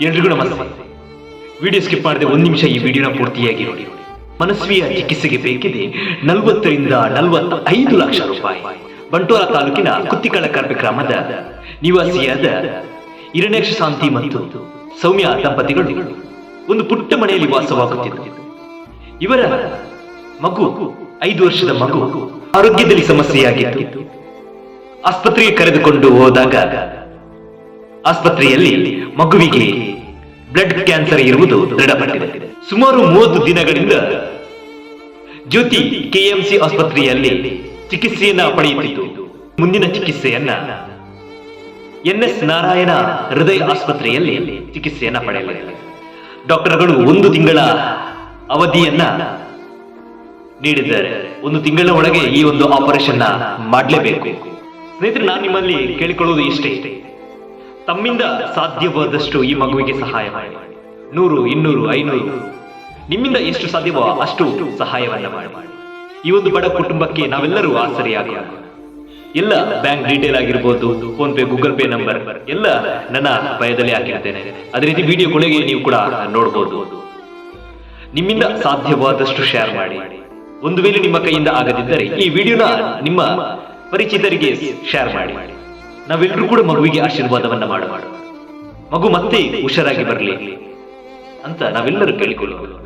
ಎಲ್ರಿಗೂ ನಮಸ್ತೆ. Video skip ಮಾಡದೆ ಒಂದು ನಿಮಿಷ ಈ ವಿಡಿಯೋನ ಪೂರ್ತಿಯಾಗಿ ನೋಡಿ. ಮನಸ್ವಿಯ ಚಿಕಿತ್ಸೆಗೆ ಬೇಕಿದೆ ನಲವತ್ತರಿಂದ ನಲವತ್ತ ಐದು ಲಕ್ಷ ರೂಪಾಯಿ. ಬಂಟೋರ ತಾಲೂಕಿನ ಕುತ್ತಿಕಳ ಕರ್ಬೆ ಗ್ರಾಮದ ನಿವಾಸಿಯಾದ ಹಿರಣ್ಯಕ್ಷ ಶಾಂತಿ ಮತ್ತು ಸೌಮ್ಯ ದಂಪತಿಗಳು ಒಂದು ಪುಟ್ಟ ಮನೆಯಲ್ಲಿ ವಾಸವಾಗುತ್ತಿದ್ದರು. ಇವರ ಮಗು ಐದು ವರ್ಷದ ಮಗು ಆರೋಗ್ಯದಲ್ಲಿ ಸಮಸ್ಯೆಯಾಗಿತ್ತು. ಆಸ್ಪತ್ರೆಗೆ ಕರೆದುಕೊಂಡು ಹೋದಾಗ ಆಸ್ಪತ್ರೆಯಲ್ಲಿ ಮಗುವಿಗೆ ಬ್ಲಡ್ ಕ್ಯಾನ್ಸರ್ ಇರುವುದು ದೃಢಪಟ್ಟಿದೆ. ಸುಮಾರು ಮೂವತ್ತು ದಿನಗಳಿಂದ ಜ್ಯೋತಿ ಕೆಎಂಸಿ ಆಸ್ಪತ್ರೆಯಲ್ಲಿ ಚಿಕಿತ್ಸೆಯನ್ನ ಪಡೆಯುತ್ತಿದ್ದು, ಮುಂದಿನ ಚಿಕಿತ್ಸೆಯನ್ನ ಎನ್ಎಸ್ ನಾರಾಯಣ ಹೃದಯ ಆಸ್ಪತ್ರೆಯಲ್ಲಿ ಚಿಕಿತ್ಸೆಯನ್ನ ಪಡೆಯಲಿದೆ. ಡಾಕ್ಟರ್ಗಳು ಒಂದು ತಿಂಗಳ ಅವಧಿಯನ್ನ ನೀಡಿದ್ದಾರೆ. ಒಂದು ತಿಂಗಳ ಒಳಗೆ ಈ ಒಂದು ಆಪರೇಷನ್ ಮಾಡಲೇಬೇಕು. ಸ್ನೇಹಿತರೆ, ನಾನು ನಿಮ್ಮಲ್ಲಿ ಕೇಳಿಕೊಳ್ಳುವುದು ಇಷ್ಟೇ. ತಮ್ಮಿಂದ ಸಾಧ್ಯವಾದಷ್ಟು ಈ ಮಗುವಿಗೆ ಸಹಾಯ ಮಾಡಿ. ನೂರು, ಇನ್ನೂರು, ಐನೂರು. ನಿಮ್ಮಿಂದ ಎಷ್ಟು ಸಾಧ್ಯವೋ ಅಷ್ಟು ಸಹಾಯವನ್ನ ಮಾಡಿ. ಈ ಒಂದು ಬಡ ಕುಟುಂಬಕ್ಕೆ ನಾವೆಲ್ಲರೂ ಆಸರಿಯಾಗೋಣ ಎಲ್ಲ ಬ್ಯಾಂಕ್ ಡೀಟೇಲ್ ಆಗಿರ್ಬೋದು, PhonePe, Google Pay number, ಎಲ್ಲ ನನ್ನ ಭಯದಲ್ಲಿ ಹಾಕಿರ್ತೇನೆ. ಅದೇ ರೀತಿ ವಿಡಿಯೋ ಕೊನೆಗೆ ನೀವು ಕೂಡ ನೋಡಬಹುದು ನಿಮ್ಮಿಂದ ಸಾಧ್ಯವಾದಷ್ಟು ಶೇರ್ ಮಾಡಿ. ಒಂದು ವೇಳೆ ನಿಮ್ಮ ಕೈಯಿಂದ ಆಗದಿದ್ದರೆ ಈ ವಿಡಿಯೋನ ನಿಮ್ಮ ಪರಿಚಿತರಿಗೆ ಶೇರ್ ಮಾಡಿ. ನಾವೆಲ್ಲರೂ ಕೂಡ ಮಗುವಿಗೆ ಆಶೀರ್ವಾದವನ್ನ ಮಾಡೋಣ ಮಗು ಮತ್ತೆ ಹುಷಾರಾಗಿ ಬರಲಿ ಅಂತ ನಾವೆಲ್ಲರೂ ಕೇಳಿಕೊಳ್ಳೋಣ.